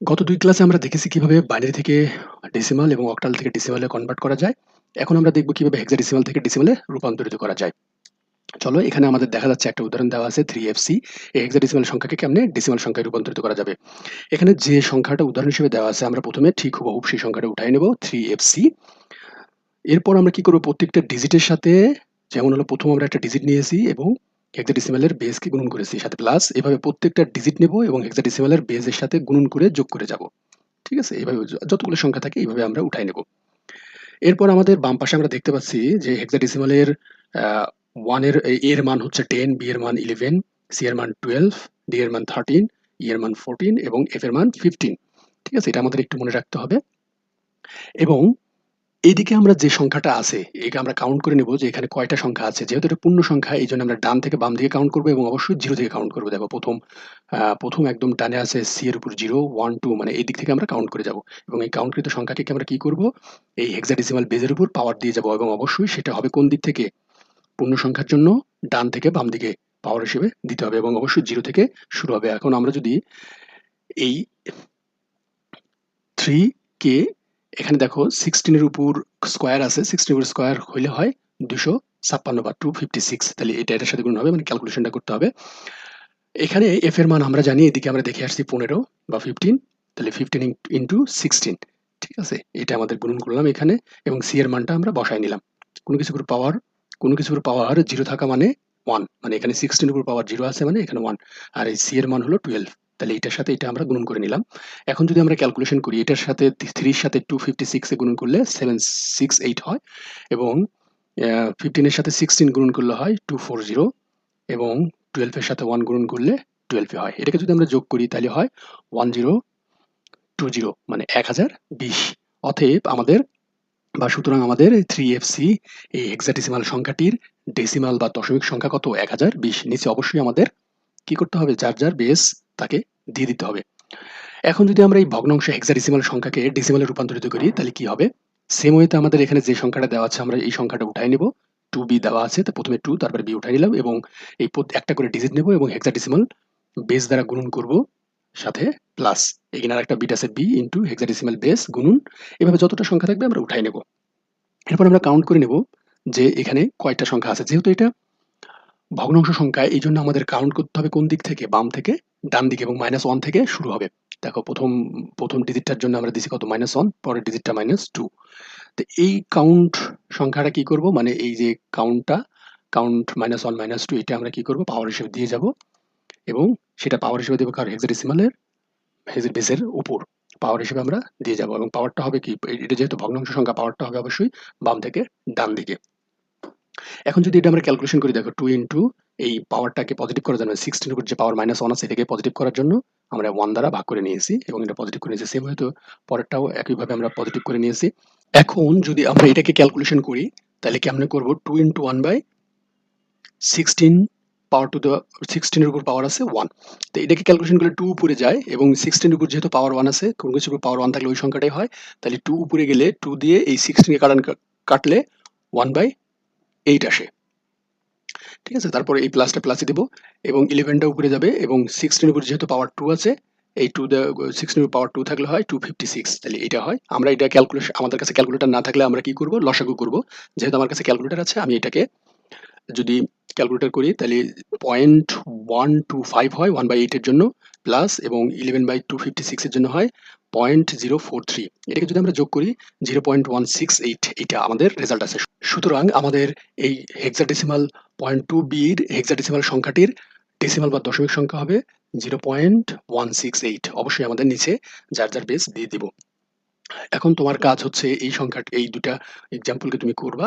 গত দুই ক্লাসে আমরা দেখেছি কীভাবে বাইনারি থেকে ডেসিমাল এবং অক্টাল থেকে ডেসিমালে কনভার্ট করা যায়। এখন আমরা দেখব কীভাবে হেক্সাডেসিমাল থেকে ডেসিমালে রূপান্তরিত করা যায়। চলো, এখানে আমাদের দেখা যাচ্ছে একটা উদাহরণ দেওয়া আছে থ্রি এফ সি এই হেক্সাডেসিমাল সংখ্যাকে কেমনে ডেসিমাল সংখ্যায় রূপান্তরিত করা যাবে? এখানে যে সংখ্যাটা উদাহরণ হিসেবে দেওয়া আছে, আমরা প্রথমে ঠিক হুবহুব সেই সংখ্যাটা উঠাই নেব থ্রি এফ সি এরপর আমরা কি করব? প্রত্যেকটা ডিজিটের সাথে, যেমন হলো প্রথম আমরা একটা ডিজিট নিয়েছি এবং হেক্সাডেসিমালের বেসকে গুণন করেছি সাথে প্লাস এভাবে প্রত্যেকটা ডিজিট নেব এবং হেক্সাডেসিমালের বেসের সাথে গুণন করে যোগ করে যাব। ঠিক আছে? এইভাবে যতগুলো সংখ্যা থাকে এইভাবে আমরা উঠাই নেব। এরপর আমাদের বাম পাশে আমরা দেখতে পাচ্ছি যে হেক্সাডেসিমালের ওয়ানের এর মান হচ্ছে টেন বি এর মান ইলেভেন সি এর মান টুয়েলভ ডি এর মান থার্টিন ই এর মান ফোরটিন এবং এফ এর মান ফিফটিন ঠিক আছে? এটা আমাদের একটু মনে রাখতে হবে। এবং এইদিকে আমরা যে সংখ্যাটা আছে এটা আমরা কাউন্ট করে নেব যে এখানে কয়টা সংখ্যা আছে। যেহেতু এটা পূর্ণ সংখ্যা, এই জন্য আমরা ডান থেকে বাম দিকে কাউন্ট করব এবং অবশ্যই জিরো থেকে কাউন্ট করব। দেখো, প্রথম প্রথম একদম ডানে আছে সি এর উপর জিরো ওয়ান টু মানে এই দিক থেকে আমরা কাউন্ট করে যাব। এবং এই কাউন্টকৃত সংখ্যাটিকে আমরা কি করব? এই হেক্সাডেসিমাল বেজের উপর পাওয়ার দিয়ে যাব এবং অবশ্যই সেটা হবে কোন দিক থেকে? পূর্ণ সংখ্যার জন্য ডান থেকে বাম দিকে পাওয়ার হিসেবে দিতে হবে এবং অবশ্যই জিরো থেকে শুরু হবে। এখন আমরা যদি এই থ্রি কে এখানে দেখো সিক্সটিনের উপর স্কোয়ার আছে সিক্সটিনের উপর স্কোয়ার হইলে হয় দুশো ছাপ্পান্ন বা টু ফিফটি সিক্স তাহলে এটা, এটার সাথে গুণ হবে মানে ক্যালকুলেশনটা করতে হবে। এখানে এফ এর মান আমরা জানি, এদিকে আমরা দেখে আসছি পনেরো বা ফিফটিন তাহলে ফিফটিন ইন্টু সিক্সটিন ঠিক আছে? এটা আমাদের গুণন করলাম এখানে, এবং সি এর মানটা আমরা বসায় নিলাম। কোনো কিছুর উপর পাওয়ার কোনো কিছুর উপর পাওয়ার জিরো থাকা মানে ওয়ান মানে এখানে সিক্সটিন উপর পাওয়ার জিরো আছে মানে এখানে ওয়ান আর এই সি এর মান হলো টুয়েলভ তাহলে এটার সাথে এটা আমরা গুণন করে নিলাম। এখন যদি আমরা ক্যালকুলেশন করি, এটার সাথে থ্রির সাথে টু ফিফটি সিক্সে গুণন করলে সেভেন সিক্স এইট হয় এবং ফিফটিনের সাথে সিক্সটিন গুণন করলে হয় টু ফোর জিরো এবং টুয়েলভের সাথে ওয়ান গুণন করলে টুয়েলভে হয়। এটাকে যদি আমরা যোগ করি, তাহলে হয় ওয়ান জিরো টু জিরো মানে এক হাজার বিশ। অতএব আমাদের, বা সুতরাং আমাদের থ্রি এফ সি এই হেক্সাডেসিমাল সংখ্যাটির ডেসিমাল বা দশমিক সংখ্যা কত? এক হাজার বিশ। নিচে অবশ্যই আমাদের কি করতে হবে? যার যার বেস তাকে দিয়ে দিতে হবে। এখন যদি আমরা এই ভগ্নাংশ হেক্সাডেসিমাল সংখ্যাকে ডেসিমালে রূপান্তরিত করি, তাহলে কি হবে? সেম ওয়েতে আমাদের এখানে যে সংখ্যাটা দেওয়া আছে, আমরা এই সংখ্যাটা উঠাই নেব। টু বি দেওয়া আছে, তো প্রথমে টু তারপরে বি উঠাই নিলাম এবং এই একটা করে ডিজিট নেব এবং হেক্সাডেসিমাল বেস দ্বারা গুণন করব, সাথে প্লাস এখানে আর একটা bit B into hexadecimal base গুণন। এভাবে যতটা সংখ্যা থাকবে আমরা উঠাই নেব। এরপর আমরা কাউন্ট করে নেব যে এখানে কয়টা সংখ্যা আছে, যেহেতু এটা ভগ্নাংশ সংখ্যা, এই জন্য আমাদের কাউন্ট করতে হবে কোন দিক থেকে? বাম থেকে। ডান দিকে এবং মাইনাস ওয়ান থেকে শুরু হবে। দেখো প্রথম প্রথম ডিজিটটার জন্য আমরা দিছি কত? মাইনাস ওয়ান পরের ডিজিটটা মাইনাস টু তো এই কাউন্ট সংখ্যাটা কি করব? মানে এই যে কাউন্টটা count minus one minus two এটা আমরা কি করব? পাওয়ার হিসেবে দিয়ে যাব এবং সেটা পাওয়ার হিসেবে দেবো কার? হেক্সাডেসিমালের হেজের বেসের উপর। পাওয়ার হিসেবে আমরা দিয়ে যাব এবং পাওয়ারটা হবে কি? এটা যেহেতু ভগ্নাংশ সংখ্যা পাওয়ারটা হবে অবশ্যই বাম থেকে ডান দিকে এখন যদি এটা আমরা ক্যালকুলেশন করি, দেখো টু ইন্টু এই পাওয়ারটাকে পজিটিভ করার জন্য সিক্সটিন উপর যে পাওয়ার মাইনাস ওয়ান আছে, এটাকে পজিটিভ করার জন্য আমরা ওয়ান দ্বারা ভাগ করে নিয়েছি এবং এটা পজিটিভ করে নিয়েছি সেম হয়তো পরেরটাও একইভাবে আমরা পজিটিভ করে নিয়েছি। এখন যদি আমরা এটাকে ক্যালকুলেশন করি, তাহলে কেমনে করব? Two into one by sixteen power to the সিক্সটিনের উপর পাওয়ার আছে ওয়ান তো এটাকে ক্যালকুলেশন করলে টু উপরে যায় এবং সিক্সটিনের উপর যেহেতু পাওয়ার ওয়ান আছে, কোনো কিছুর উপর পাওয়ার ওয়ান থাকলে ওই সংখ্যাটাই হয়, তাহলে টু উপরে গেলে টু দিয়ে এই সিক্সটিনকে কাটান, কাটলে ওয়ান বাই এইট আসে। ঠিক আছে, তারপরে এই প্লাসটা প্লাসে দেবো এবং ইলেভেনটা উপরে যাবে এবং সিক্সটিন উপর যেহেতু পাওয়ার টু আছে, এই টু সিক্সটিন পাওয়ার টু থাকলে হয় টু ফিফটি সিক্স তাহলে এটা হয়। আমরা এটা ক্যালকুলেশন আমাদের কাছে ক্যালকুলেটার না থাকলে আমরা কি করব? লসাগু করব। যেহেতু আমার কাছে ক্যালকুলেটার আছে, আমি এটাকে যদি ক্যালকুলেটর করি, তাহলে পয়েন্ট ওয়ান টু ফাইভ হয় ওয়ান বাই এইটের জন্য। প্লাস এবং ইলেভেন বাই টু ফিফটি সিক্সের জন্য হয় পয়েন্ট জিরো ফোর থ্রি এটাকে যদি আমরা যোগ করি zero point one six eight এটা আমাদের রেজাল্ট আছে সুতরাং আমাদের এই হেক্সাডেসিমাল পয়েন্ট টু বির হেক্সাডেসিমাল সংখ্যাটির ডেসিমাল বা দশমিক সংখ্যা হবে zero point one six eight অবশ্যই আমাদের নিচে যার যার বেস দিয়ে দিব। এখন তোমার কাজ হচ্ছে এই সংখ্যা এই দুটা এক্সাম্পলকে তুমি করবা।